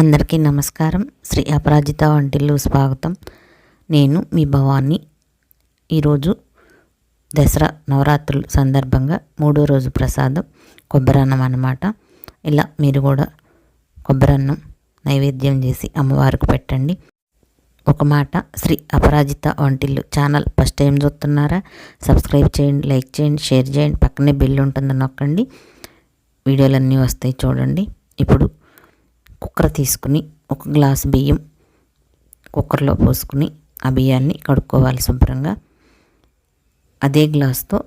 అందరికీ నమస్కారం. శ్రీ అపరాజిత వంటిల్లు స్వాగతం. నేను మీ భవాన్ని ఈరోజు దసరా నవరాత్రుల సందర్భంగా మూడో రోజు ప్రసాదం కొబ్బరన్నం అన్నమాట. ఇలా మీరు కూడా కొబ్బరన్నం నైవేద్యం చేసి అమ్మవారికి పెట్టండి. ఒక మాట శ్రీ అపరాజిత వంటిల్లు ఛానల్ ఫస్ట్ టైం చూస్తున్నారా? సబ్స్క్రైబ్ చేయండి లైక్ చేయండి షేర్ చేయండి. పక్కనే బిల్ ఉంటుంది నొక్కండి. వీడియోలన్నీ వస్తాయి చూడండి. ఇప్పుడు కుక్కర్ తీసుకుని ఒక గ్లాసు బియ్యం కుక్కర్లో పోసుకుని ఆ బియ్యాన్ని కడుక్కోవాలి శుభ్రంగా. అదే గ్లాస్తో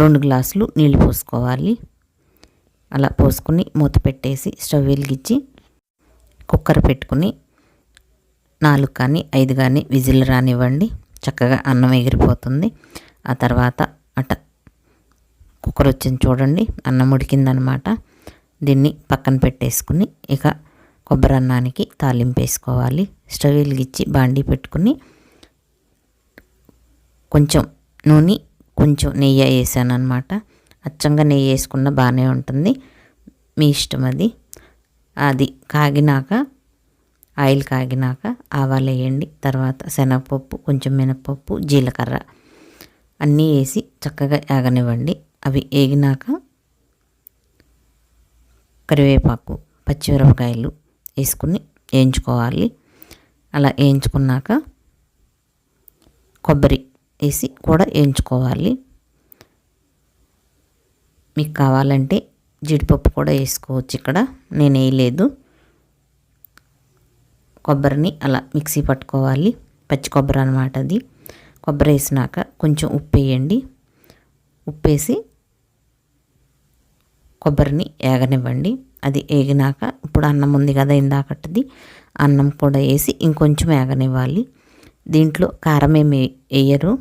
రెండు గ్లాసులు నీళ్ళు పోసుకోవాలి. అలా పోసుకుని మూత పెట్టేసి స్టవ్ వెలిగించి కుక్కర్ పెట్టుకుని నాలుగు కానీ ఐదు కానీ విజిల్ రానివ్వండి. చక్కగా అన్నం ఎగిరిపోతుంది. ఆ తర్వాత అట కుక్కర్ వచ్చింది చూడండి. అన్నం ఉడికిందనమాట. దీన్ని పక్కన పెట్టేసుకుని ఇక కొబ్బరి అన్నానికి తాలింపు వేసుకోవాలి. స్టవ్ వెలిగించి బాండీ పెట్టుకుని కొంచెం నూనె కొంచెం నెయ్యి వేసాను అనమాట అచ్చంగా నెయ్యి వేసుకున్న బాగానే ఉంటుంది. మీ ఇష్టం అది. అది కాగినాక ఆయిల్ కాగినాక ఆవాలు వేయండి. తర్వాత శనగపప్పు కొంచెం మినపప్పు జీలకర్ర అన్నీ వేసి చక్కగా ఏగనివ్వండి. అవి వేగినాక కరివేపాకు పచ్చిమిరపకాయలు వేసుకుని వేయించుకోవాలి. అలా వేయించుకున్నాక కొబ్బరి వేసి కూడా వేయించుకోవాలి. మీకు కావాలంటే జీడిపప్పు కూడా వేసుకోవచ్చు ఇక్కడ. నేను వేయలేదు. కొబ్బరిని అలా మిక్సీ పట్టుకోవాలి. పచ్చి కొబ్బరి అనమాట అది. కొబ్బరి వేసినాక కొంచెం ఉప్పు వేయండి. ఉప్పు వేసి కొబ్బరిని ఏగనివ్వండి. అది ఏగినాక ఇప్పుడు అన్నం ఉంది కదా ఇందాకటిది అన్నం కూడా వేసి ఇంకొంచెం ఏగనివ్వాలి. దీంట్లో కారం ఏమి వేయరు.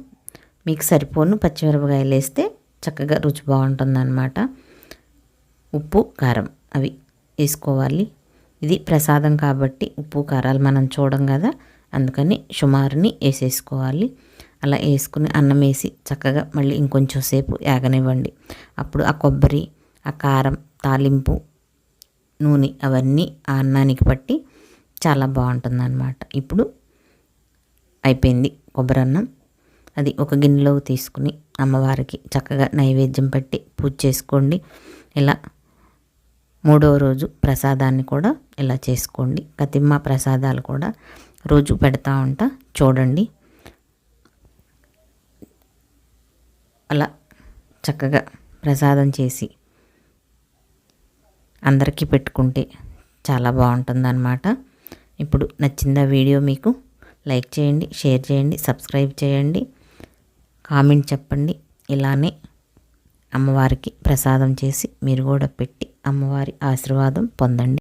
మీకు సరిపోను పచ్చిమిరపకాయలు వేస్తే చక్కగా రుచి బాగుంటుందన్నమాట. ఉప్పు కారం అవి వేసుకోవాలి. ఇది ప్రసాదం కాబట్టి ఉప్పు కారాలు మనం చూడం కదా. అందుకని సుమారుని వేసేసుకోవాలి. అలా వేసుకుని అన్నం వేసి చక్కగా మళ్ళీ ఇంకొంచెం సేపు ఏగనివ్వండి. అప్పుడు ఆ కొబ్బరి ఆ కారం తాలింపు నూనె అవన్నీ ఆ అన్నానికి పట్టి చాలా బాగుంటుందన్నమాట. ఇప్పుడు అయిపోయింది కొబ్బరి అన్నం. అది ఒక గిన్నెలో తీసుకుని అమ్మవారికి చక్కగా నైవేద్యం పెట్టి పూజ చేసుకోండి. ఇలా మూడవ రోజు ప్రసాదాన్ని కూడా ఇలా చేసుకోండి. కతిమ్మ ప్రసాదాలు కూడా రోజు పెడతా ఉంటా. చూడండి. అలా చక్కగా ప్రసాదం చేసి అందరికీ పెట్టుకుంటే చాలా బాగుంటుందన్నమాట. ఇప్పుడు నచ్చిందా వీడియో మీకు లైక్ చేయండి షేర్ చేయండి సబ్స్క్రైబ్ చేయండి కామెంట్ చెప్పండి. ఇలానే అమ్మవారికి ప్రసాదం చేసి మీరు కూడా పెట్టి అమ్మవారి ఆశీర్వాదం పొందండి.